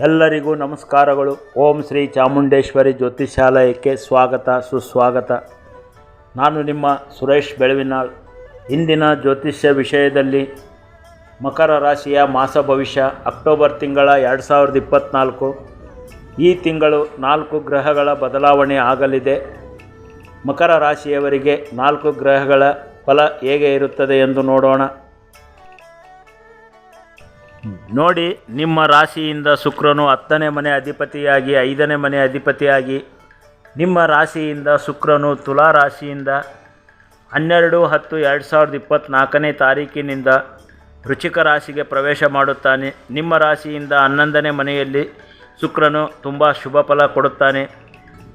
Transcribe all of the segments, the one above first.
ಎಲ್ಲರಿಗೂ ನಮಸ್ಕಾರಗಳು. ಓಂ ಶ್ರೀ ಚಾಮುಂಡೇಶ್ವರಿ ಜ್ಯೋತಿಷಾಲಯಕ್ಕೆ ಸ್ವಾಗತ, ಸುಸ್ವಾಗತ. ನಾನು ನಿಮ್ಮ ಸುರೇಶ್ ಬೆಳವಿನಾಳ್. ಇಂದಿನ ಜ್ಯೋತಿಷ್ಯ ವಿಷಯದಲ್ಲಿ ಮಕರ ರಾಶಿಯ ಮಾಸ ಭವಿಷ್ಯ, ಅಕ್ಟೋಬರ್ ತಿಂಗಳ ಎರಡು ಸಾವಿರದ ಇಪ್ಪತ್ತ್ನಾಲ್ಕು ಈ ತಿಂಗಳು ನಾಲ್ಕು ಗ್ರಹಗಳ ಬದಲಾವಣೆ ಆಗಲಿದೆ. ಮಕರ ರಾಶಿಯವರಿಗೆ ನಾಲ್ಕು ಗ್ರಹಗಳ ಫಲ ಹೇಗೆ ಇರುತ್ತದೆ ಎಂದು ನೋಡೋಣ. ನೋಡಿ, ನಿಮ್ಮ ರಾಶಿಯಿಂದ ಶುಕ್ರನು ಹತ್ತನೇ ಮನೆ ಅಧಿಪತಿಯಾಗಿ, ಐದನೇ ಮನೆ ಅಧಿಪತಿಯಾಗಿ, ನಿಮ್ಮ ರಾಶಿಯಿಂದ ಶುಕ್ರನು ತುಲಾ ರಾಶಿಯಿಂದ, ಹನ್ನೆರಡು, ಹತ್ತು, ಎರಡು ಸಾವಿರದ ಇಪ್ಪತ್ತ್ನಾಲ್ಕನೇ ತಾರೀಕಿನಿಂದ ರುಚಿಕ ರಾಶಿಗೆ ಪ್ರವೇಶ ಮಾಡುತ್ತಾನೆ. ನಿಮ್ಮ ರಾಶಿಯಿಂದ ಹನ್ನೊಂದನೇ ಮನೆಯಲ್ಲಿ ಶುಕ್ರನು ತುಂಬ ಶುಭ ಫಲ ಕೊಡುತ್ತಾನೆ.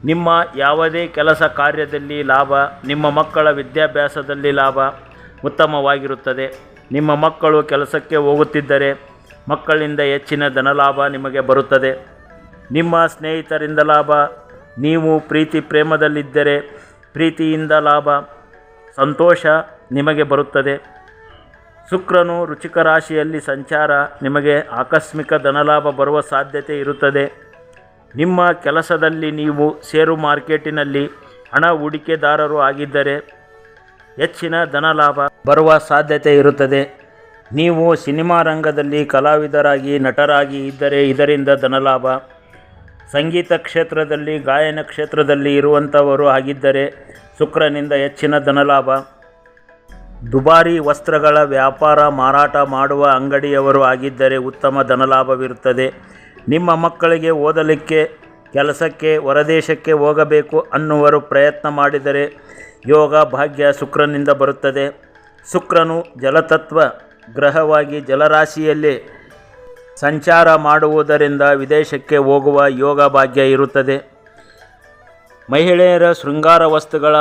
ನಿಮ್ಮ ಯಾವುದೇ ಕೆಲಸ ಕಾರ್ಯದಲ್ಲಿ ಲಾಭ, ನಿಮ್ಮ ಮಕ್ಕಳ ವಿದ್ಯಾಭ್ಯಾಸದಲ್ಲಿ ಲಾಭ ಉತ್ತಮವಾಗಿರುತ್ತದೆ. ನಿಮ್ಮ ಮಕ್ಕಳು ಕೆಲಸಕ್ಕೆ ಹೋಗುತ್ತಿದ್ದರೆ ಮಕ್ಕಳಿಂದ ಹೆಚ್ಚಿನ ಧನಲಾಭ ನಿಮಗೆ ಬರುತ್ತದೆ. ನಿಮ್ಮ ಸ್ನೇಹಿತರಿಂದ ಲಾಭ, ನೀವು ಪ್ರೀತಿ ಪ್ರೇಮದಲ್ಲಿದ್ದರೆ ಪ್ರೀತಿಯಿಂದ ಲಾಭ, ಸಂತೋಷ ನಿಮಗೆ ಬರುತ್ತದೆ. ಶುಕ್ರನು ರುಚಿಕ ರಾಶಿಯಲ್ಲಿ ಸಂಚಾರ, ನಿಮಗೆ ಆಕಸ್ಮಿಕ ಧನಲಾಭ ಬರುವ ಸಾಧ್ಯತೆ ಇರುತ್ತದೆ. ನಿಮ್ಮ ಕೆಲಸದಲ್ಲಿ ನೀವು ಷೇರು ಮಾರ್ಕೆಟಿನಲ್ಲಿ ಹಣ ಹೂಡಿಕೆದಾರರು ಆಗಿದ್ದರೆ ಹೆಚ್ಚಿನ ಧನಲಾಭ ಬರುವ ಸಾಧ್ಯತೆ ಇರುತ್ತದೆ. ನೀವು ಸಿನಿಮಾ ರಂಗದಲ್ಲಿ ಕಲಾವಿದರಾಗಿ ನಟರಾಗಿ ಇದ್ದರೆ ಇದರಿಂದ ಧನಲಾಭ. ಸಂಗೀತ ಕ್ಷೇತ್ರದಲ್ಲಿ, ಗಾಯನ ಕ್ಷೇತ್ರದಲ್ಲಿ ಇರುವಂಥವರು ಆಗಿದ್ದರೆ ಶುಕ್ರನಿಂದ ಹೆಚ್ಚಿನ ಧನಲಾಭ. ದುಬಾರಿ ವಸ್ತ್ರಗಳ ವ್ಯಾಪಾರ, ಮಾರಾಟ ಮಾಡುವ ಅಂಗಡಿಯವರು ಆಗಿದ್ದರೆ ಉತ್ತಮ ಧನಲಾಭವಿರುತ್ತದೆ. ನಿಮ್ಮ ಮಕ್ಕಳಿಗೆ ಓದಲಿಕ್ಕೆ, ಕೆಲಸಕ್ಕೆ, ಹೊರದೇಶಕ್ಕೆ ಹೋಗಬೇಕು ಅನ್ನುವರು ಪ್ರಯತ್ನ ಮಾಡಿದರೆ ಯೋಗ ಭಾಗ್ಯ ಶುಕ್ರನಿಂದ ಬರುತ್ತದೆ. ಶುಕ್ರನು ಜಲತತ್ವ ಗ್ರಹವಾಗಿ ಜಲರಾಶಿಯಲ್ಲಿ ಸಂಚಾರ ಮಾಡುವುದರಿಂದ ವಿದೇಶಕ್ಕೆ ಹೋಗುವ ಯೋಗ ಭಾಗ್ಯ ಇರುತ್ತದೆ. ಮಹಿಳೆಯರ ಶೃಂಗಾರ ವಸ್ತುಗಳ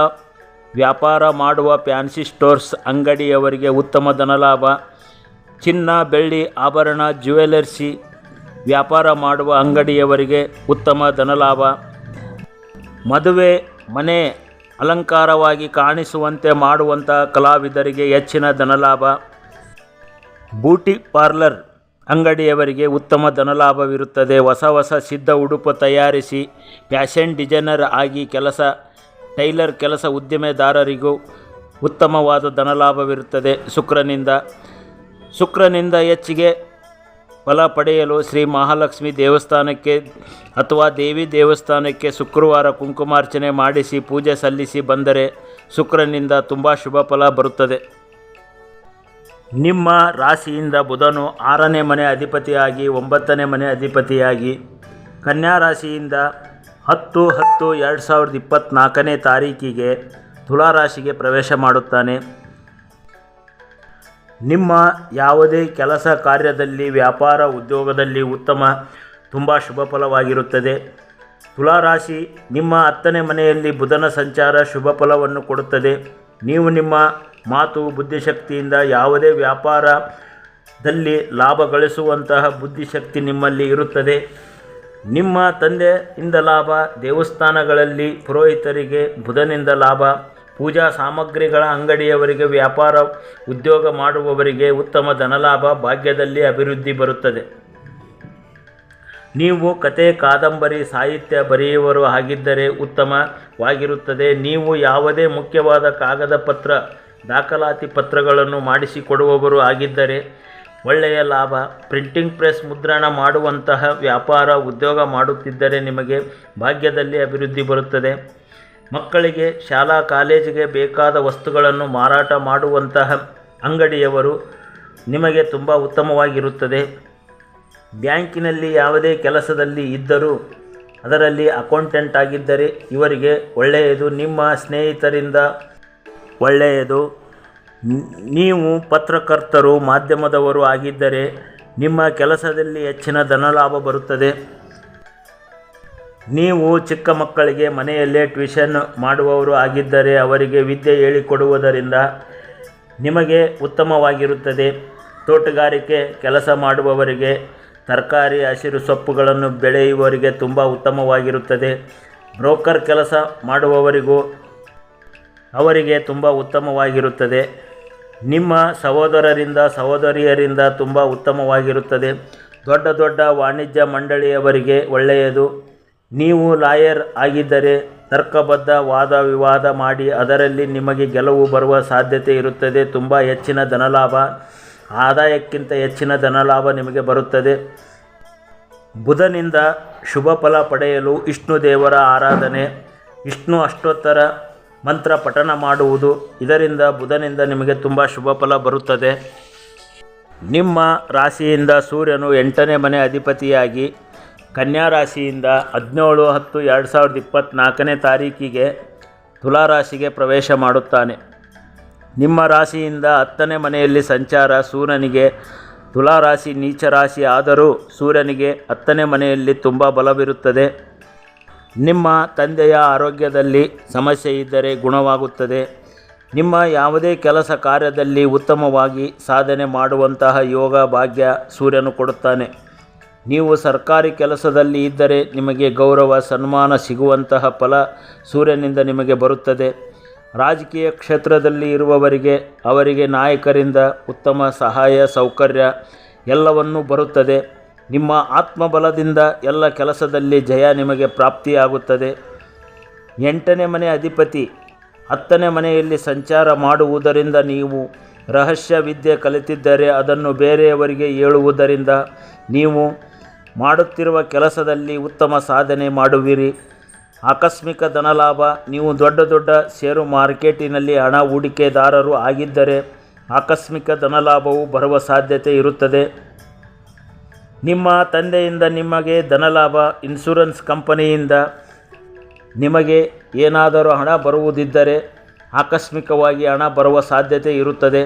ವ್ಯಾಪಾರ ಮಾಡುವ ಫ್ಯಾನ್ಸಿ ಸ್ಟೋರ್ಸ್ ಅಂಗಡಿಯವರಿಗೆ ಉತ್ತಮ ಧನಲಾಭ. ಚಿನ್ನ, ಬೆಳ್ಳಿ, ಆಭರಣ, ಜ್ಯುವೆಲರ್ಸಿ ವ್ಯಾಪಾರ ಮಾಡುವ ಅಂಗಡಿಯವರಿಗೆ ಉತ್ತಮ ಧನಲಾಭ. ಮದುವೆ, ಮನೆ ಅಲಂಕಾರವಾಗಿ ಕಾಣಿಸುವಂತೆ ಮಾಡುವಂಥ ಕಲಾವಿದರಿಗೆ ಹೆಚ್ಚಿನ ಧನಲಾಭ. ಬೂಟಿ ಪಾರ್ಲರ್ ಅಂಗಡಿಯವರಿಗೆ ಉತ್ತಮ ಧನಲಾಭವಿರುತ್ತದೆ. ಹೊಸ ಹೊಸ ಸಿದ್ಧ ಉಡುಪು ತಯಾರಿಸಿ ಫ್ಯಾಷನ್ ಡಿಸೈನರ್ ಆಗಿ ಕೆಲಸ, ಟೈಲರ್ ಕೆಲಸ ಉದ್ದಿಮೆದಾರರಿಗೂ ಉತ್ತಮವಾದ ಧನಲಾಭವಿರುತ್ತದೆ. ಶುಕ್ರನಿಂದ ಶುಕ್ರನಿಂದ ಹೆಚ್ಚಿಗೆ ಫಲ ಪಡೆಯಲು ಶ್ರೀ ಮಹಾಲಕ್ಷ್ಮಿ ದೇವಸ್ಥಾನಕ್ಕೆ ಅಥವಾ ದೇವಿ ದೇವಸ್ಥಾನಕ್ಕೆ ಶುಕ್ರವಾರ ಕುಂಕುಮಾರ್ಚನೆ ಮಾಡಿಸಿ ಪೂಜೆ ಸಲ್ಲಿಸಿ ಬಂದರೆ ಶುಕ್ರನಿಂದ ತುಂಬ ಶುಭ ಫಲ ಬರುತ್ತದೆ. ನಿಮ್ಮ ರಾಶಿಯಿಂದ ಬುಧನು ಆರನೇ ಮನೆ ಅಧಿಪತಿಯಾಗಿ, ಒಂಬತ್ತನೇ ಮನೆ ಅಧಿಪತಿಯಾಗಿ, ಕನ್ಯಾ ರಾಶಿಯಿಂದ ಹತ್ತು ಹತ್ತು ಎರಡು ಸಾವಿರದ ಇಪ್ಪತ್ತ್ನಾಲ್ಕನೇ ತಾರೀಕಿಗೆ ತುಲಾರಾಶಿಗೆ ಪ್ರವೇಶ ಮಾಡುತ್ತಾನೆ. ನಿಮ್ಮ ಯಾವುದೇ ಕೆಲಸ ಕಾರ್ಯದಲ್ಲಿ, ವ್ಯಾಪಾರ ಉದ್ಯೋಗದಲ್ಲಿ ಉತ್ತಮ, ತುಂಬ ಶುಭ ಫಲವಾಗಿರುತ್ತದೆ. ತುಲಾರಾಶಿ ನಿಮ್ಮ ಹತ್ತನೇ ಮನೆಯಲ್ಲಿ ಬುಧನ ಸಂಚಾರ ಶುಭ ಫಲವನ್ನು ಕೊಡುತ್ತದೆ. ನೀವು ನಿಮ್ಮ ಮಾತು ಬುದ್ಧಿಶಕ್ತಿಯಿಂದ ಯಾವುದೇ ವ್ಯಾಪಾರದಲ್ಲಿ ಲಾಭ ಗಳಿಸುವಂತಹ ಬುದ್ಧಿಶಕ್ತಿ ನಿಮ್ಮಲ್ಲಿ ಇರುತ್ತದೆ. ನಿಮ್ಮ ತಂದೆಯಿಂದ ಲಾಭ, ದೇವಸ್ಥಾನಗಳಲ್ಲಿ ಪುರೋಹಿತರಿಗೆ ಬುಧನಿಂದ ಲಾಭ, ಪೂಜಾ ಸಾಮಗ್ರಿಗಳ ಅಂಗಡಿಯವರಿಗೆ ವ್ಯಾಪಾರ, ಉದ್ಯೋಗ ಮಾಡುವವರಿಗೆ ಉತ್ತಮ ಧನಲಾಭ, ಭಾಗ್ಯದಲ್ಲಿ ಅಭಿವೃದ್ಧಿ ಬರುತ್ತದೆ. ನೀವು ಕತೆ ಕಾದಂಬರಿ, ಸಾಹಿತ್ಯ ಬರೆಯುವರು ಆಗಿದ್ದರೆ ಉತ್ತಮವಾಗಿರುತ್ತದೆ. ನೀವು ಯಾವುದೇ ಮುಖ್ಯವಾದ ಕಾಗದ ಪತ್ರ ದಾಖಲಾತಿ ಪತ್ರಗಳನ್ನು ಮಾಡಿಸಿಕೊಡುವವರು ಆಗಿದ್ದರೆ ಒಳ್ಳೆಯ ಲಾಭ. ಪ್ರಿಂಟಿಂಗ್ ಪ್ರೆಸ್ ಮುದ್ರಣ ಮಾಡುವಂತಹ ವ್ಯಾಪಾರ ಉದ್ಯೋಗ ಮಾಡುತ್ತಿದ್ದರೆ ನಿಮಗೆ ಭಾಗ್ಯದಲ್ಲಿ ಅಭಿವೃದ್ಧಿ ಬರುತ್ತದೆ. ಮಕ್ಕಳಿಗೆ ಶಾಲಾ ಕಾಲೇಜಿಗೆ ಬೇಕಾದ ವಸ್ತುಗಳನ್ನು ಮಾರಾಟ ಮಾಡುವಂತಹ ಅಂಗಡಿಯವರು ನಿಮಗೆ ತುಂಬ ಉತ್ತಮವಾಗಿರುತ್ತದೆ. ಬ್ಯಾಂಕಿನಲ್ಲಿ ಯಾವುದೇ ಕೆಲಸದಲ್ಲಿ ಇದ್ದರೂ ಅದರಲ್ಲಿ ಅಕೌಂಟೆಂಟ್ ಆಗಿದ್ದರೆ ಇವರಿಗೆ ಒಳ್ಳೆಯದು. ನಿಮ್ಮ ಸ್ನೇಹಿತರಿಂದ ಒಳ್ಳೆಯದು. ನೀವು ಪತ್ರಕರ್ತರು, ಮಾಧ್ಯಮದವರು ಆಗಿದ್ದರೆ ನಿಮ್ಮ ಕೆಲಸದಲ್ಲಿ ಹೆಚ್ಚಿನ ಧನಲಾಭ ಬರುತ್ತದೆ. ನೀವು ಚಿಕ್ಕ ಮಕ್ಕಳಿಗೆ ಮನೆಯಲ್ಲೇ ಟ್ಯೂಷನ್ ಮಾಡುವವರು ಆಗಿದ್ದರೆ ಅವರಿಗೆ ವಿದ್ಯೆ ಹೇಳಿಕೊಡುವುದರಿಂದ ನಿಮಗೆ ಉತ್ತಮವಾಗಿರುತ್ತದೆ. ತೋಟಗಾರಿಕೆ ಕೆಲಸ ಮಾಡುವವರಿಗೆ ತರಕಾರಿ, ಹಸಿರು ಸೊಪ್ಪುಗಳನ್ನು ಬೆಳೆಯುವವರಿಗೆ ತುಂಬ ಉತ್ತಮವಾಗಿರುತ್ತದೆ. ಬ್ರೋಕರ್ ಕೆಲಸ ಮಾಡುವವರಿಗೂ ಅವರಿಗೆ ತುಂಬ ಉತ್ತಮವಾಗಿರುತ್ತದೆ. ನಿಮ್ಮ ಸಹೋದರರಿಂದ, ಸಹೋದರಿಯರಿಂದ ತುಂಬ ಉತ್ತಮವಾಗಿರುತ್ತದೆ. ದೊಡ್ಡ ದೊಡ್ಡ ವಾಣಿಜ್ಯ ಮಂಡಳಿಯವರಿಗೆ ಒಳ್ಳೆಯದು. ನೀವು ಲಾಯರ್ ಆಗಿದ್ದರೆ ತರ್ಕಬದ್ಧ ವಾದ ವಿವಾದ ಮಾಡಿ ಅದರಲ್ಲಿ ನಿಮಗೆ ಗೆಲುವು ಬರುವ ಸಾಧ್ಯತೆ ಇರುತ್ತದೆ. ತುಂಬ ಹೆಚ್ಚಿನ ಧನಲಾಭ, ಆದಾಯಕ್ಕಿಂತ ಹೆಚ್ಚಿನ ಧನಲಾಭ ನಿಮಗೆ ಬರುತ್ತದೆ. ಬುಧನಿಂದ ಶುಭ ಫಲ ಪಡೆಯಲು ವಿಷ್ಣು ದೇವರ ಆರಾಧನೆ. ವಿಷ್ಣು ಅಷ್ಟೋತ್ತರ ಮಂತ್ರ ಪಠನ ಮಾಡುವುದು. ಇದರಿಂದ ಬುಧನಿಂದ ನಿಮಗೆ ತುಂಬ ಶುಭ ಫಲ ಬರುತ್ತದೆ. ನಿಮ್ಮ ರಾಶಿಯಿಂದ ಸೂರ್ಯನು ಎಂಟನೇ ಮನೆ ಅಧಿಪತಿಯಾಗಿ ಕನ್ಯಾ ರಾಶಿಯಿಂದ ಹದಿನೇಳು ಹತ್ತು ಎರಡು ಸಾವಿರದ ಇಪ್ಪತ್ತ್ನಾಲ್ಕನೇ ತಾರೀಕಿಗೆ ತುಲಾರಾಶಿಗೆ ಪ್ರವೇಶ ಮಾಡುತ್ತಾನೆ. ನಿಮ್ಮ ರಾಶಿಯಿಂದ ಹತ್ತನೇ ಮನೆಯಲ್ಲಿ ಸಂಚಾರ, ಸೂರ್ಯನಿಗೆ ತುಲಾರಾಶಿ ನೀಚ ರಾಶಿ ಆದರೂ ಸೂರ್ಯನಿಗೆ ಹತ್ತನೇ ಮನೆಯಲ್ಲಿ ತುಂಬ ಬಲವಿರುತ್ತದೆ. ನಿಮ್ಮ ತಂದೆಯ ಆರೋಗ್ಯದಲ್ಲಿ ಸಮಸ್ಯೆ ಇದ್ದರೆ ಗುಣವಾಗುತ್ತದೆ. ನಿಮ್ಮ ಯಾವುದೇ ಕೆಲಸ ಕಾರ್ಯದಲ್ಲಿ ಉತ್ತಮವಾಗಿ ಸಾಧನೆ ಮಾಡುವಂತಹ ಯೋಗ ಭಾಗ್ಯ ಸೂರ್ಯನು ಕೊಡುತ್ತಾನೆ. ನೀವು ಸರ್ಕಾರಿ ಕೆಲಸದಲ್ಲಿ ಇದ್ದರೆ ನಿಮಗೆ ಗೌರವ, ಸನ್ಮಾನ ಸಿಗುವಂತಹ ಫಲ ಸೂರ್ಯನಿಂದ ನಿಮಗೆ ಬರುತ್ತದೆ. ರಾಜಕೀಯ ಕ್ಷೇತ್ರದಲ್ಲಿ ಇರುವವರಿಗೆ, ಅವರಿಗೆ ನಾಯಕರಿಂದ ಉತ್ತಮ ಸಹಾಯ, ಸೌಕರ್ಯ ಎಲ್ಲವನ್ನೂ ಬರುತ್ತದೆ. ನಿಮ್ಮ ಆತ್ಮಬಲದಿಂದ ಎಲ್ಲ ಕೆಲಸದಲ್ಲಿ ಜಯ ನಿಮಗೆ ಪ್ರಾಪ್ತಿಯಾಗುತ್ತದೆ. ಎಂಟನೇ ಮನೆ ಅಧಿಪತಿ, ಹತ್ತನೇ ಮನೆಯಲ್ಲಿ ಸಂಚಾರ ಮಾಡುವುದರಿಂದ ನೀವು ರಹಸ್ಯ ವಿದ್ಯೆ ಕಲಿತಿದ್ದರೆ ಅದನ್ನು ಬೇರೆಯವರಿಗೆ ಹೇಳುವುದರಿಂದ ನೀವು ಮಾಡುತ್ತಿರುವ ಕೆಲಸದಲ್ಲಿ ಉತ್ತಮ ಸಾಧನೆ ಮಾಡುವಿರಿ. ಆಕಸ್ಮಿಕ ಧನಲಾಭ, ನೀವು ದೊಡ್ಡ ದೊಡ್ಡ ಷೇರು ಮಾರ್ಕೆಟಿನಲ್ಲಿ ಹಣ ಹೂಡಿಕೆದಾರರು ಆಗಿದ್ದರೆ ಆಕಸ್ಮಿಕ ಧನಲಾಭವು ಬರುವ ಸಾಧ್ಯತೆ ಇರುತ್ತದೆ. ನಿಮ್ಮ ತಂದೆಯಿಂದ ನಿಮಗೆ ಧನಲಾಭ ಇನ್ಶೂರೆನ್ಸ್ ಕಂಪನಿಯಿಂದ ನಿಮಗೆ ಏನಾದರೂ ಹಣ ಬರುವುದಿದ್ದರೆ ಆಕಸ್ಮಿಕವಾಗಿ ಹಣ ಬರುವ ಸಾಧ್ಯತೆ ಇರುತ್ತದೆ.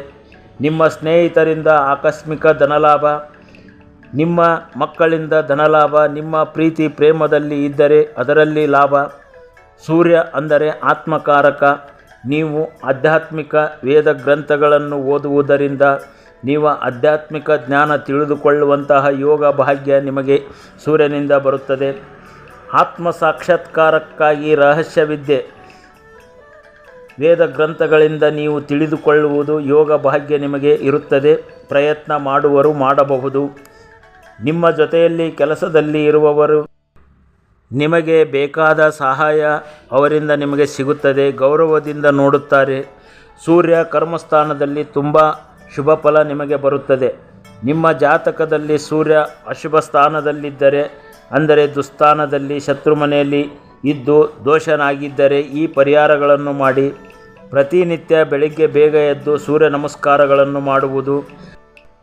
ನಿಮ್ಮ ಸ್ನೇಹಿತರಿಂದ ಆಕಸ್ಮಿಕ ಧನಲಾಭ, ನಿಮ್ಮ ಮಕ್ಕಳಿಂದ ಧನಲಾಭ, ನಿಮ್ಮ ಪ್ರೀತಿ ಪ್ರೇಮದಲ್ಲಿ ಇದ್ದರೆ ಅದರಲ್ಲಿ ಲಾಭ. ಸೂರ್ಯ ಅಂದರೆ ಆತ್ಮಕಾರಕ. ನೀವು ಆಧ್ಯಾತ್ಮಿಕ ವೇದ ಗ್ರಂಥಗಳನ್ನು ಓದುವುದರಿಂದ ನೀವು ಆಧ್ಯಾತ್ಮಿಕ ಜ್ಞಾನ ತಿಳಿದುಕೊಳ್ಳುವಂತಹ ಯೋಗ ಭಾಗ್ಯ ನಿಮಗೆ ಸೂರ್ಯನಿಂದ ಬರುತ್ತದೆ. ಆತ್ಮ ಸಾಕ್ಷಾತ್ಕಾರಕ್ಕಾಗಿ ರಹಸ್ಯವಿದ್ಯೆ ವೇದ ಗ್ರಂಥಗಳಿಂದ ನೀವು ತಿಳಿದುಕೊಳ್ಳುವುದು ಯೋಗ ಭಾಗ್ಯ ನಿಮಗೆ ಇರುತ್ತದೆ. ಪ್ರಯತ್ನ ಮಾಡುವರು ಮಾಡಬಹುದು. ನಿಮ್ಮ ಜೊತೆಯಲ್ಲಿ ಕೆಲಸದಲ್ಲಿ ಇರುವವರು ನಿಮಗೆ ಬೇಕಾದ ಸಹಾಯ ಅವರಿಂದ ನಿಮಗೆ ಸಿಗುತ್ತದೆ. ಗೌರವದಿಂದ ನೋಡುತ್ತಾರೆ. ಸೂರ್ಯ ಕರ್ಮಸ್ಥಾನದಲ್ಲಿ ತುಂಬ ಶುಭ ಫಲ ನಿಮಗೆ ಬರುತ್ತದೆ. ನಿಮ್ಮ ಜಾತಕದಲ್ಲಿ ಸೂರ್ಯ ಅಶುಭ ಸ್ಥಾನದಲ್ಲಿದ್ದರೆ, ಅಂದರೆ ದುಸ್ಥಾನದಲ್ಲಿ ಶತ್ರು ಮನೆಯಲ್ಲಿ ಇದ್ದು ದೋಷನಾಗಿದ್ದರೆ ಈ ಪರಿಹಾರಗಳನ್ನು ಮಾಡಿ. ಪ್ರತಿನಿತ್ಯ ಬೆಳಿಗ್ಗೆ ಬೇಗ ಎದ್ದು ಸೂರ್ಯ ನಮಸ್ಕಾರಗಳನ್ನು ಮಾಡುವುದು.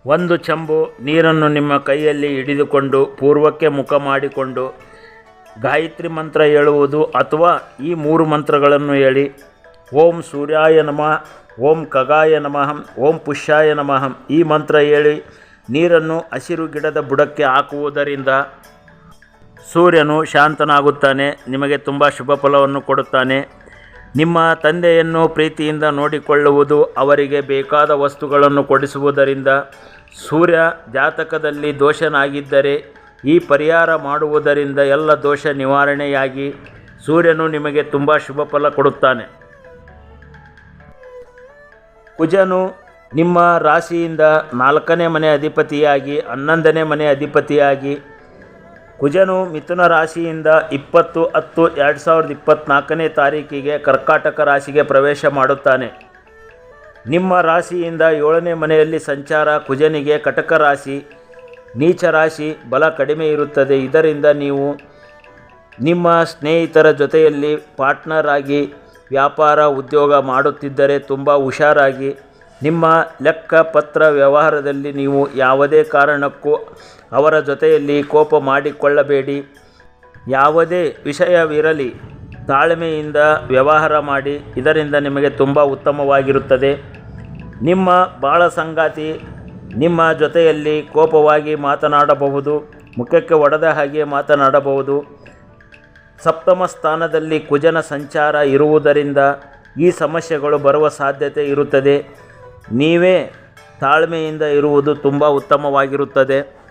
ಒಂದು ಚಂಬು ನೀರನ್ನು ನಿಮ್ಮ ಕೈಯಲ್ಲಿ ಹಿಡಿದುಕೊಂಡು ಪೂರ್ವಕ್ಕೆ ಮುಖ ಮಾಡಿಕೊಂಡು ಗಾಯತ್ರಿ ಮಂತ್ರ ಹೇಳುವುದು ಅಥವಾ ಈ ಮೂರು ಮಂತ್ರಗಳನ್ನು ಹೇಳಿ. ಓಂ ಸೂರ್ಯಾಯ ನಮಃ. ಓಂ ಖಗಾಯ ನಮಃ, ಓಂ ಪುಷ್ಯಾಯ ನಮಃ. ಈ ಮಂತ್ರ ಹೇಳಿ ನೀರನ್ನು ಹಸಿರು ಗಿಡದ ಬುಡಕ್ಕೆ ಹಾಕುವುದರಿಂದ ಸೂರ್ಯನು ಶಾಂತನಾಗುತ್ತಾನೆ, ನಿಮಗೆ ತುಂಬ ಶುಭ ಫಲವನ್ನು ಕೊಡುತ್ತಾನೆ. ನಿಮ್ಮ ತಂದೆಯನ್ನು ಪ್ರೀತಿಯಿಂದ ನೋಡಿಕೊಳ್ಳುವುದು ಅವರಿಗೆ ಬೇಕಾದ ವಸ್ತುಗಳನ್ನು ಕೊಡಿಸುವುದರಿಂದ ಸೂರ್ಯ ಜಾತಕದಲ್ಲಿ ದೋಷನಾಗಿದ್ದರೆ ಈ ಪರಿಹಾರ ಮಾಡುವುದರಿಂದ ಎಲ್ಲ ದೋಷ ನಿವಾರಣೆಯಾಗಿ ಸೂರ್ಯನು ನಿಮಗೆ ತುಂಬ ಶುಭ ಫಲ ಕೊಡುತ್ತಾನೆ. ಕುಜನು ನಿಮ್ಮ ರಾಶಿಯಿಂದ ನಾಲ್ಕನೇ ಮನೆ ಅಧಿಪತಿಯಾಗಿ, ಹನ್ನೊಂದನೇ ಮನೆ ಅಧಿಪತಿಯಾಗಿ. ಕುಜನು ಮಿಥುನ ರಾಶಿಯಿಂದ ಇಪ್ಪತ್ತು ಹತ್ತು ಎರಡು ಸಾವಿರದ ಇಪ್ಪತ್ತ್ನಾಲ್ಕನೇ ತಾರೀಕಿಗೆ ಕರ್ಕಾಟಕ ರಾಶಿಗೆ ಪ್ರವೇಶ ಮಾಡುತ್ತಾನೆ. ನಿಮ್ಮ ರಾಶಿಯಿಂದ ಏಳನೇ ಮನೆಯಲ್ಲಿ ಸಂಚಾರ ಕುಜನಿಗೆ ಕಟಕ ರಾಶಿ, ನೀಚ ರಾಶಿ ಬಲ ಕಡಿಮೆ ಇರುತ್ತದೆ. ಇದರಿಂದ ನೀವು ನಿಮ್ಮ ಸ್ನೇಹಿತರ ಜೊತೆಯಲ್ಲಿ ಪಾರ್ಟ್ನರ್ ಆಗಿ ವ್ಯಾಪಾರ ಉದ್ಯೋಗ ಮಾಡುತ್ತಿದ್ದರೆ ತುಂಬ ಹುಷಾರಾಗಿ. ನಿಮ್ಮ ಲೆಕ್ಕ ಪತ್ರ ವ್ಯವಹಾರದಲ್ಲಿ ನೀವು ಯಾವುದೇ ಕಾರಣಕ್ಕೂ ಅವರ ಜೊತೆಯಲ್ಲಿ ಕೋಪ ಮಾಡಿಕೊಳ್ಳಬೇಡಿ. ಯಾವುದೇ ವಿಷಯವಿರಲಿ, ತಾಳ್ಮೆಯಿಂದ ವ್ಯವಹಾರ ಮಾಡಿ, ಇದರಿಂದ ನಿಮಗೆ ತುಂಬ ಉತ್ತಮವಾಗಿರುತ್ತದೆ. ನಿಮ್ಮ ಬಾಳ ಸಂಗಾತಿ ನಿಮ್ಮ ಜೊತೆಯಲ್ಲಿ ಕೋಪವಾಗಿ ಮಾತನಾಡಬಹುದು, ಮುಖಕ್ಕೆ ಒಡೆದ ಹಾಗೆ ಮಾತನಾಡಬಹುದು. ಸಪ್ತಮ ಸ್ಥಾನದಲ್ಲಿ ಕುಜನ ಸಂಚಾರ ಇರುವುದರಿಂದ ಈ ಸಮಸ್ಯೆಗಳು ಬರುವ ಸಾಧ್ಯತೆ ಇರುತ್ತದೆ. ನೀವೇ ತಾಳ್ಮೆಯಿಂದ ಇರುವುದು ತುಂಬ ಉತ್ತಮವಾಗಿರುತ್ತದೆ.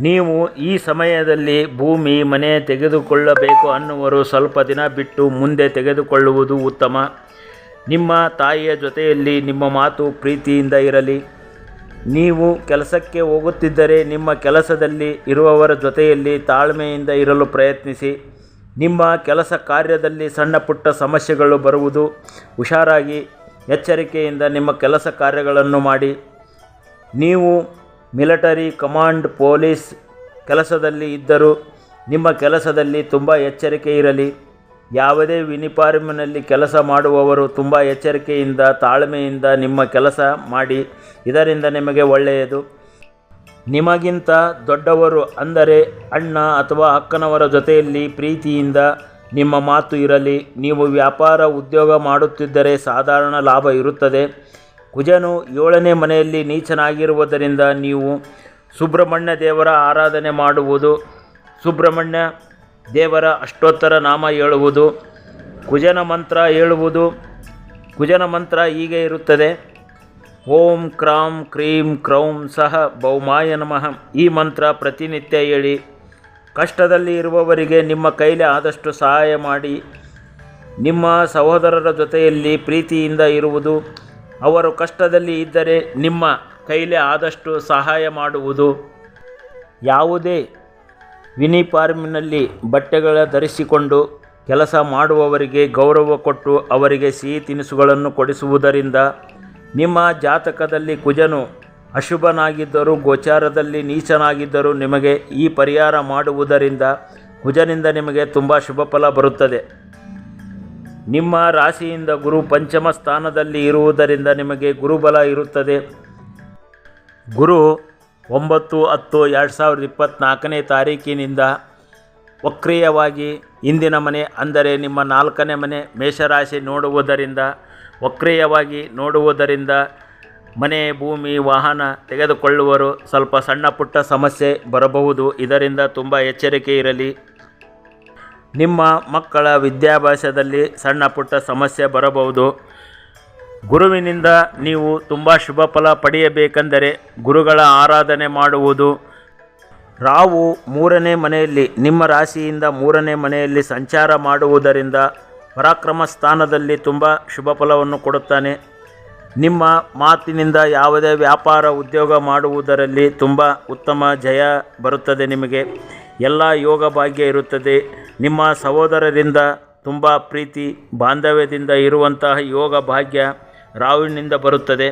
ನೀವು ಈ ಸಮಯದಲ್ಲಿ ಭೂಮಿ, ಮನೆ ತೆಗೆದುಕೊಳ್ಳಬೇಕು ಅನ್ನುವರು ಸ್ವಲ್ಪ ದಿನ ಬಿಟ್ಟು ಮುಂದೆ ತೆಗೆದುಕೊಳ್ಳುವುದು ಉತ್ತಮ. ನಿಮ್ಮ ತಾಯಿಯ ಜೊತೆಯಲ್ಲಿ ನಿಮ್ಮ ಮಾತು ಪ್ರೀತಿಯಿಂದ ಇರಲಿ. ನೀವು ಕೆಲಸಕ್ಕೆ ಹೋಗುತ್ತಿದ್ದರೆ ನಿಮ್ಮ ಕೆಲಸದಲ್ಲಿ ಇರುವವರ ಜೊತೆಯಲ್ಲಿ ತಾಳ್ಮೆಯಿಂದ ಇರಲು ಪ್ರಯತ್ನಿಸಿ. ನಿಮ್ಮ ಕೆಲಸ ಕಾರ್ಯದಲ್ಲಿ ಸಣ್ಣ ಪುಟ್ಟ ಸಮಸ್ಯೆಗಳು ಬರುವುದು ಹುಷಾರಾಗಿ ಎಚ್ಚರಿಕೆಯಿಂದ ನಿಮ್ಮ ಕೆಲಸ ಕಾರ್ಯಗಳನ್ನು ಮಾಡಿ. ನೀವು ಮಿಲಿಟರಿ ಕಮಾಂಡ್ ಪೊಲೀಸ್ ಕೆಲಸದಲ್ಲಿ ಇದ್ದರೂ ನಿಮ್ಮ ಕೆಲಸದಲ್ಲಿ ತುಂಬ ಎಚ್ಚರಿಕೆ ಇರಲಿ. ಯಾವುದೇ ವಿನಿಪಾರ್ಮಿನಲ್ಲಿ ಕೆಲಸ ಮಾಡುವವರು ತುಂಬ ಎಚ್ಚರಿಕೆಯಿಂದ, ತಾಳ್ಮೆಯಿಂದ ನಿಮ್ಮ ಕೆಲಸ ಮಾಡಿ, ಇದರಿಂದ ನಿಮಗೆ ಒಳ್ಳೆಯದು. ನಿಮಗಿಂತ ದೊಡ್ಡವರು ಅಂದರೆ ಅಣ್ಣ ಅಥವಾ ಅಕ್ಕನವರ ಜೊತೆಯಲ್ಲಿ ಪ್ರೀತಿಯಿಂದ ನಿಮ್ಮ ಮಾತು ಇರಲಿ. ನೀವು ವ್ಯಾಪಾರ ಉದ್ಯೋಗ ಮಾಡುತ್ತಿದ್ದರೆ ಸಾಧಾರಣ ಲಾಭ ಇರುತ್ತದೆ. ಕುಜನು ಏಳನೇ ಮನೆಯಲ್ಲಿ ನೀಚನಾಗಿರುವುದರಿಂದ ನೀವು ಸುಬ್ರಹ್ಮಣ್ಯ ದೇವರ ಆರಾಧನೆ ಮಾಡುವುದು. ಸುಬ್ರಹ್ಮಣ್ಯ ದೇವರ ಅಷ್ಟೋತ್ತರ ನಾಮ ಹೇಳುವುದು, ಕುಜನ ಮಂತ್ರ ಹೇಳುವುದು, ಕುಜನ ಮಂತ್ರ ಹೀಗೆ ಇರುತ್ತದೆ. ಓಂ ಕ್ರಾಂ ಕ್ರೀಂ ಕ್ರೌಂ ಸಹ ಬೌಮಾಯ ನಮಃ. ಈ ಮಂತ್ರ ಪ್ರತಿನಿತ್ಯ ಹೇಳಿ, ಕಷ್ಟದಲ್ಲಿ ಇರುವವರಿಗೆ ನಿಮ್ಮ ಕೈಲಿ ಆದಷ್ಟು ಸಹಾಯ ಮಾಡಿ, ನಿಮ್ಮ ಸಹೋದರರ ಜೊತೆಯಲ್ಲಿ ಪ್ರೀತಿಯಿಂದ ಇರುವುದು, ಅವರು ಕಷ್ಟದಲ್ಲಿ ಇದ್ದರೆ ನಿಮ್ಮ ಕೈಲಿ ಆದಷ್ಟು ಸಹಾಯ ಮಾಡುವುದು. ಯಾವುದೇ ಯೂನಿಫಾರ್ಮಿನಲ್ಲಿ ಬಟ್ಟೆಗಳ ಧರಿಸಿಕೊಂಡು ಕೆಲಸ ಮಾಡುವವರಿಗೆ ಗೌರವ ಕೊಟ್ಟು ಅವರಿಗೆ ಸಿಹಿ ತಿನಿಸುಗಳನ್ನು ಕೊಡಿಸುವುದರಿಂದ ನಿಮ್ಮ ಜಾತಕದಲ್ಲಿ ಕುಜನು ಅಶುಭನಾಗಿದ್ದರೂ ಗೋಚಾರದಲ್ಲಿ ನೀಚನಾಗಿದ್ದರೂ ನಿಮಗೆ ಈ ಪರಿಹಾರ ಮಾಡುವುದರಿಂದ ಕುಜನಿಂದ ನಿಮಗೆ ತುಂಬ ಶುಭ ಫಲ ಬರುತ್ತದೆ. ನಿಮ್ಮ ರಾಶಿಯಿಂದ ಗುರು ಪಂಚಮ ಸ್ಥಾನದಲ್ಲಿ ಇರುವುದರಿಂದ ನಿಮಗೆ ಗುರುಬಲ ಇರುತ್ತದೆ. ಗುರು ಒಂಬತ್ತು ಹತ್ತು ಎರಡು ಸಾವಿರದ ಇಪ್ಪತ್ತ್ನಾಲ್ಕನೇ ತಾರೀಕಿನಿಂದ ವಕ್ರೀಯವಾಗಿ ಇಂದಿನ ಮನೆ, ಅಂದರೆ ನಿಮ್ಮ ನಾಲ್ಕನೇ ಮನೆ ಮೇಷರಾಶಿ ನೋಡುವುದರಿಂದ, ವಕ್ರೀಯವಾಗಿ ನೋಡುವುದರಿಂದ ಮನೆ, ಭೂಮಿ, ವಾಹನ ತೆಗೆದುಕೊಳ್ಳುವರು ಸ್ವಲ್ಪ ಸಣ್ಣ ಪುಟ್ಟ ಸಮಸ್ಯೆ ಬರಬಹುದು. ಇದರಿಂದ ತುಂಬ ಎಚ್ಚರಿಕೆ ಇರಲಿ. ನಿಮ್ಮ ಮಕ್ಕಳ ವಿದ್ಯಾಭ್ಯಾಸದಲ್ಲಿ ಸಣ್ಣ ಪುಟ್ಟ ಸಮಸ್ಯೆ ಬರಬಹುದು. ಗುರುವಿನಿಂದ ನೀವು ತುಂಬ ಶುಭ ಫಲ ಪಡೆಯಬೇಕೆಂದರೆ ಗುರುಗಳ ಆರಾಧನೆ ಮಾಡುವುದು. ರಾವು ಮೂರನೇ ಮನೆಯಲ್ಲಿ, ನಿಮ್ಮ ರಾಶಿಯಿಂದ ಮೂರನೇ ಮನೆಯಲ್ಲಿ ಸಂಚಾರ ಮಾಡುವುದರಿಂದ ಪರಾಕ್ರಮ ಸ್ಥಾನದಲ್ಲಿ ತುಂಬ ಶುಭ ಫಲವನ್ನು ಕೊಡುತ್ತಾನೆ. ನಿಮ್ಮ ಮಾತಿನಿಂದ ಯಾವುದೇ ವ್ಯಾಪಾರ ಉದ್ಯೋಗ ಮಾಡುವುದರಲ್ಲಿ ತುಂಬ ಉತ್ತಮ ಜಯ ಬರುತ್ತದೆ ನಿಮಗೆ. ಎಲ್ಲ ಯೋಗ ಭಾಗ್ಯ ಇರುತ್ತದೆ. ನಿಮ್ಮ ಸಹೋದರರಿಂದ ತುಂಬ ಪ್ರೀತಿ, ಬಾಂಧವ್ಯದಿಂದ ಇರುವಂತಹ ಯೋಗ ಭಾಗ್ಯ ರಾಹುವಿನಿಂದ ಬರುತ್ತದೆ.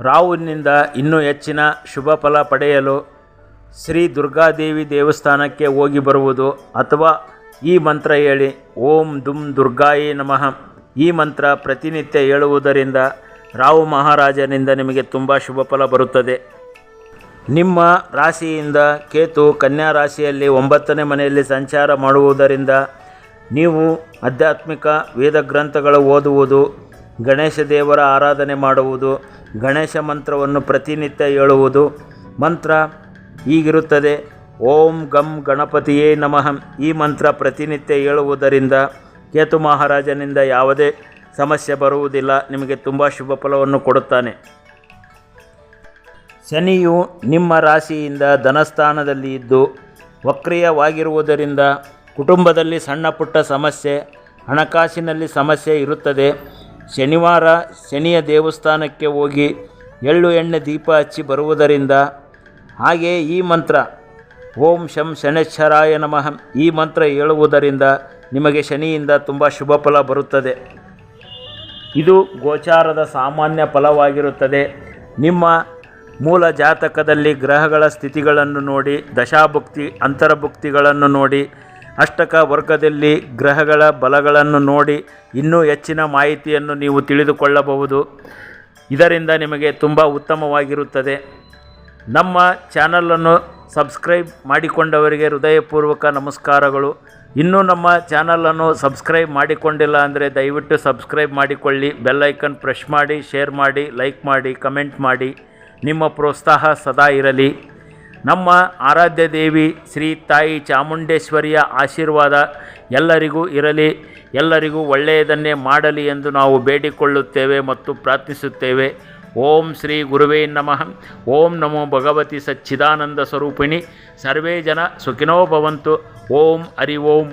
ರಾಹುವಿನಿಂದ ಇನ್ನೂ ಹೆಚ್ಚಿನ ಶುಭ ಫಲ ಪಡೆಯಲು ಶ್ರೀ ದುರ್ಗಾದೇವಿ ದೇವಸ್ಥಾನಕ್ಕೆ ಹೋಗಿ ಬರುವುದು ಅಥವಾ ಈ ಮಂತ್ರ ಹೇಳಿ, ಓಂ ದುಮ್ ದುರ್ಗಾಯಿ ನಮಃ. ಈ ಮಂತ್ರ ಪ್ರತಿನಿತ್ಯ ಹೇಳುವುದರಿಂದ ರಾವು ಮಹಾರಾಜನಿಂದ ನಿಮಗೆ ತುಂಬ ಶುಭ ಫಲ ಬರುತ್ತದೆ. ನಿಮ್ಮ ರಾಶಿಯಿಂದ ಕೇತು ಕನ್ಯಾ ರಾಶಿಯಲ್ಲಿ ಒಂಬತ್ತನೇ ಮನೆಯಲ್ಲಿ ಸಂಚಾರ ಮಾಡುವುದರಿಂದ ನೀವು ಆಧ್ಯಾತ್ಮಿಕ ವೇದ ಗ್ರಂಥಗಳು ಓದುವುದು ಗಣೇಶ ದೇವರ ಆರಾಧನೆ ಮಾಡುವುದು, ಗಣೇಶ ಮಂತ್ರವನ್ನು ಪ್ರತಿನಿತ್ಯ ಹೇಳುವುದು. ಮಂತ್ರ ಈಗಿರುತ್ತದೆ ಓಂ ಗಂ ಗಣಪತಿಯೇ ನಮಃ. ಈ ಮಂತ್ರ ಪ್ರತಿನಿತ್ಯ ಹೇಳುವುದರಿಂದ ಕೇತು ಮಹಾರಾಜನಿಂದ ಯಾವುದೇ ಸಮಸ್ಯೆ ಬರುವುದಿಲ್ಲ, ನಿಮಗೆ ತುಂಬ ಶುಭ ಫಲವನ್ನು ಕೊಡುತ್ತಾನೆ. ಶನಿಯು ನಿಮ್ಮ ರಾಶಿಯಿಂದ ಧನಸ್ಥಾನದಲ್ಲಿ ಇದ್ದು, ವಕ್ರಿಯವಾಗಿರುವುದರಿಂದ ಕುಟುಂಬದಲ್ಲಿ ಸಣ್ಣ ಪುಟ್ಟ ಸಮಸ್ಯೆ, ಹಣಕಾಸಿನಲ್ಲಿ ಸಮಸ್ಯೆ ಇರುತ್ತದೆ. ಶನಿವಾರ ಶನಿಯ ದೇವಸ್ಥಾನಕ್ಕೆ ಹೋಗಿ ಎಳ್ಳು ಎಣ್ಣೆ ದೀಪ ಹಚ್ಚಿ ಬರುವುದರಿಂದ ಹಾಗೆಯೇ ಈ ಮಂತ್ರ, ಓಂ ಶಂ ಶನೇಶ್ವರಾಯ ನಮಃ, ಈ ಮಂತ್ರ ಹೇಳುವುದರಿಂದ ನಿಮಗೆ ಶನಿಯಿಂದ ತುಂಬ ಶುಭ ಫಲ ಬರುತ್ತದೆ. ಇದು ಗೋಚಾರದ ಸಾಮಾನ್ಯ ಫಲವಾಗಿರುತ್ತದೆ. ನಿಮ್ಮ ಮೂಲ ಜಾತಕದಲ್ಲಿ ಗ್ರಹಗಳ ಸ್ಥಿತಿಗಳನ್ನು ನೋಡಿ, ದಶಾಭುಕ್ತಿ, ಅಂತರಭುಕ್ತಿಗಳನ್ನು ನೋಡಿ ಅಷ್ಟಕ ವರ್ಗದಲ್ಲಿ ಗ್ರಹಗಳ ಬಲಗಳನ್ನು ನೋಡಿ ಇನ್ನೂ ಹೆಚ್ಚಿನ ಮಾಹಿತಿಯನ್ನು ನೀವು ತಿಳಿದುಕೊಳ್ಳಬಹುದು. ಇದರಿಂದ ನಿಮಗೆ ತುಂಬ ಉತ್ತಮವಾಗಿರುತ್ತದೆ. ನಮ್ಮ ಚಾನಲನ್ನು ಸಬ್ಸ್ಕ್ರೈಬ್ ಮಾಡಿಕೊಂಡವರಿಗೆ ಹೃದಯಪೂರ್ವಕ ನಮಸ್ಕಾರಗಳು. ಇನ್ನೂ ನಮ್ಮ ಚಾನಲನ್ನು ಸಬ್ಸ್ಕ್ರೈಬ್ ಮಾಡಿಕೊಂಡಿಲ್ಲ ಅಂದರೆ ದಯವಿಟ್ಟು ಸಬ್ಸ್ಕ್ರೈಬ್ ಮಾಡಿಕೊಳ್ಳಿ ಬೆಲ್ಲೈಕನ್ ಪ್ರೆಸ್ ಮಾಡಿ, ಶೇರ್ ಮಾಡಿ, ಲೈಕ್ ಮಾಡಿ, ಕಮೆಂಟ್ ಮಾಡಿ. ನಿಮ್ಮ ಪ್ರೋತ್ಸಾಹ ಸದಾ ಇರಲಿ. ನಮ್ಮ ಆರಾಧ್ಯ ದೇವಿ ಶ್ರೀ ತಾಯಿ ಚಾಮುಂಡೇಶ್ವರಿಯ ಆಶೀರ್ವಾದ ಎಲ್ಲರಿಗೂ ಇರಲಿ, ಎಲ್ಲರಿಗೂ ಒಳ್ಳೆಯದನ್ನೇ ಮಾಡಲಿ ಎಂದು ನಾವು ಬೇಡಿಕೊಳ್ಳುತ್ತೇವೆ ಮತ್ತು ಪ್ರಾರ್ಥಿಸುತ್ತೇವೆ. ಓಂ ಶ್ರೀ ಗುರುವೇ ನಮಃ. ಓಂ ನಮೋ ಭಗವತಿ ಸಚ್ಚಿದಾನಂದ ಸ್ವರೂಪಿಣಿ. ಸರ್ವೇ ಜನ ಸುಖಿನೋ ಭವಂತು. ಓಂ ಹರಿ ಓಂ.